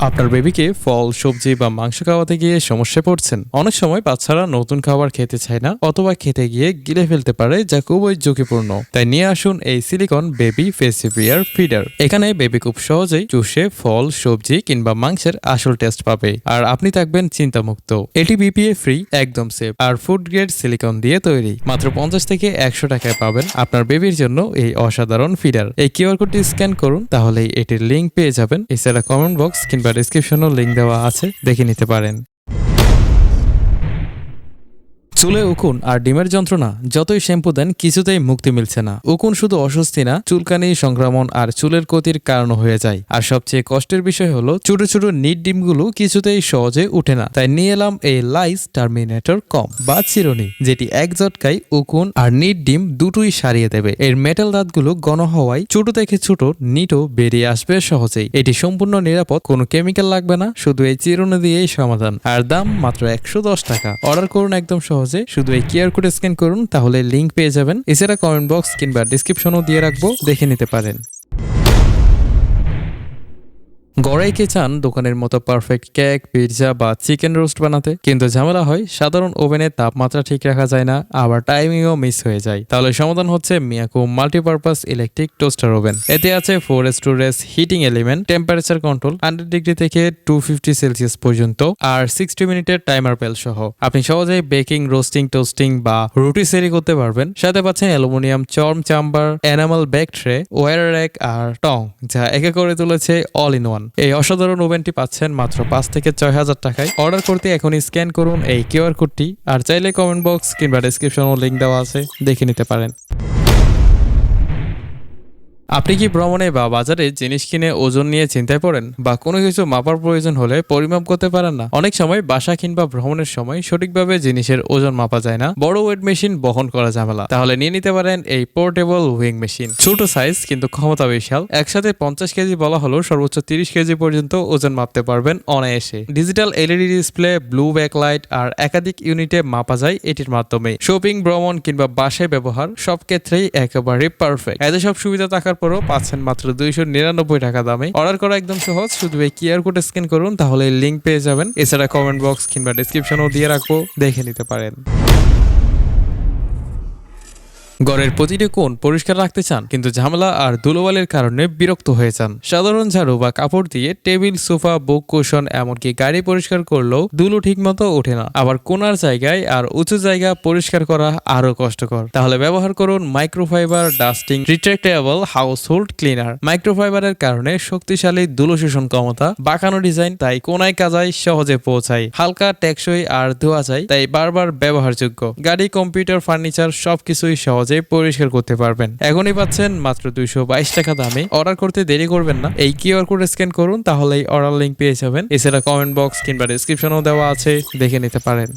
আপনার বেবিকে ফল, সবজি বা মাংস খাওয়াতে গিয়ে সমস্যায় পড়ছেন। অনেক সময় বাচ্চারা নতুন খাবার খেতে চায় না, অথবা খেতে গিয়ে গিলে ফেলতে পারে যা খুবই ঝুঁকিপূর্ণ। তাই নিয়ে আসুন এই সিলিকন বেবি ফেসিভিয়ার ফিডার। এখানে বেবি খুব সহজেই চুষে ফল, সবজি কিংবা মাংসের আসল টেস্ট পাবে। আর আপনি থাকবেন চিন্তামুক্ত। এটি বিপিএ ফ্রি, একদম সেফ। আর ফুড গ্রেড সিলিকন দিয়ে তৈরি। মাত্র পঞ্চাশ থেকে একশো টাকায় পাবেন আপনার বেবির জন্য এই অসাধারণ ফিডার। এই কিউআর কোডটি স্ক্যান করুন তাহলে এটির লিঙ্ক পেয়ে যাবেন। এছাড়া কমেন্ট বক্স কিংবা ডিসক্রিপশনও লিঙ্ক দেওয়া আছে দেখে নিতে পারেন। চুলে উকুন আর ডিমের যন্ত্রণা, যতই শ্যাম্পু দেন কিছুতেই মুক্তি মিলছে না। উকুন শুধু অস্বস্তি না, চুলকানি, সংক্রমণ আর চুলের ক্ষতির কারণ হয়ে যায়। আর সবচেয়ে কষ্টের বিষয় হলো, ছোট ছোট নিট ডিমগুলো কিছুতেই সহজে উঠে না। তাই নিয়ে এলাম এই লাইস টার্মিনেটর কম বা চিরুনি যেটি এক জটকায় উকুন আর নিট ডিম দুটোই সারিয়ে দেবে। এর মেটাল দাঁতগুলো ঘন হওয়ায় ছোট থেকে ছোট নিটও বেরিয়ে আসবে সহজেই। এটি সম্পূর্ণ নিরাপদ, কোনো কেমিক্যাল লাগবে না, শুধু এই চিরুনি দিয়েই সমাধান। আর দাম মাত্র একশো দশ টাকা। অর্ডার করুন একদম সহজে শুধু এই কিউআর কোড স্ক্যান করুন, তাহলে লিংক পেয়ে যাবেন। এছাড়া কমেন্ট বক্স কিংবা ডিসক্রিপশনও দিয়ে রাখব, দেখে নিতে পারেন। গড়াই কে চান দোকানের মতো পারফেক্ট কেক পিৎজা বা চিকেন রোস্ট বানাতে। কিন্তু ঝামেলা হয়, সাধারণ ওভেনের তাপমাত্রা ঠিক রাখা যায় না, আবার টাইমিংও মিস হয়ে যায়। তাহলে সমাধান হচ্ছে Miyako multipurpose electric toaster oven এতে আছে four storage heating element temperature control hundred degree থেকে টু ফিফটি সেলসিয়াস পর্যন্ত, আর সিক্সটি মিনিটের টাইমার পেল সহ। আপনি সহজেই বেকিং রোস্টিং টোস্টিং বা রুটি সেরি করতে পারবেন। সাথে পাচ্ছেন aluminium, chrome chamber enamel bake tray wire rack আর টং যা একে করে তুলেছে অল ইন ওয়ান এই অসাধারণ ওভেনটি পাচ্ছেন মাত্র পাঁচ থেকে ছয় হাজার টাকায়। অর্ডার করতে এখনই স্ক্যান করুন এই কিউআর কোডটি, আর চাইলে কমেন্ট বক্স কিংবা ডিসক্রিপশনও লিঙ্ক দেওয়া আছে, দেখে নিতে পারেন। আপনি কি ভ্রমণে বা বাজারে জিনিস কিনে ওজন নিয়ে চিন্তায় পড়েন? বা কোনো কিছু মাপার প্রয়োজন হলে পরিমাপ করতে পারেন না? অনেক সময় বাসা কিংবা ভ্রমণের সময় সঠিকভাবে জিনিসের ওজন মাপা যায় না। বড় ওয়েট মেশিন বহন করা ঝামেলা। তাহলে নিয়ে নিতে পারেন এই পোর্টেবল উইং মেশিন। ছোট সাইজ কিন্তু ক্ষমতা বিশাল। একসাথে পঞ্চাশ কেজি বলা হলো, সর্বোচ্চ তিরিশ কেজি পর্যন্ত ওজন মাপতে পারবেন অনায়াসে। Digital LED display, blue backlight আর একাধিক ইউনিটে মাপা যায় এটির মাধ্যমে। শপিং, ভ্রমণ কিংবা বাসায় ব্যবহার সব ক্ষেত্রেই একেবারে পারফেক্ট। এত সব সুবিধা থাকার পরও পাচ্ছেন মাত্র দুইশো নিরানব্বই টাকা দামে। অর্ডার করা একদম সহজ, শুধু এই কিউআর কোড স্ক্যান করুন, তাহলে লিঙ্ক পেয়ে যাবেন। এছাড়া কমেন্ট বক্স কিংবা ডিসক্রিপশনও দিয়ে রাখব, দেখে নিতে পারেন। ঘরের প্রতিটি কোণ পরিষ্কার রাখতে চান, কিন্তু ঝামেলা আর ধুলোবালির কারণে বিরক্ত হয়ে যান। সাধারণ ঝাড়ু বা কাপড় দিয়ে টেবিল, সোফা, বুক কুশন এমনকি গাড়ি পরিষ্কার করলেও ধুলো ঠিকমতো ওঠে না। আবার কোনার জায়গায় আর উঁচু জায়গা পরিষ্কার করা আরও কষ্টকর। তাহলে ব্যবহার করুন microfibre dusting retractable household cleaner মাইক্রোফাইবারের কারণে শক্তিশালী ধুলো শোষণ ক্ষমতা বাঁকানো ডিজাইন তাই কোনায় কাজায় সহজে পৌঁছায়। হালকা, টেকসই আর ধোয়া যায় তাই বারবার ব্যবহারযোগ্য। গাড়ি, কম্পিউটার ফার্নিচার সবকিছুই সহজে পরিষ্কার করতে পারবেন। এখনই পাচ্ছেন মাত্র দুইশো বাইশ টাকা দামে। অর্ডার করতে দেরি করবেন না। এই কিউআর কোড স্ক্যান করুন, তাহলেই অর্ডার লিঙ্ক পেয়ে যাবেন। এছাড়া কমেন্ট বক্স কিংবা ডিসক্রিপশনও দেওয়া আছে, দেখে নিতে পারেন।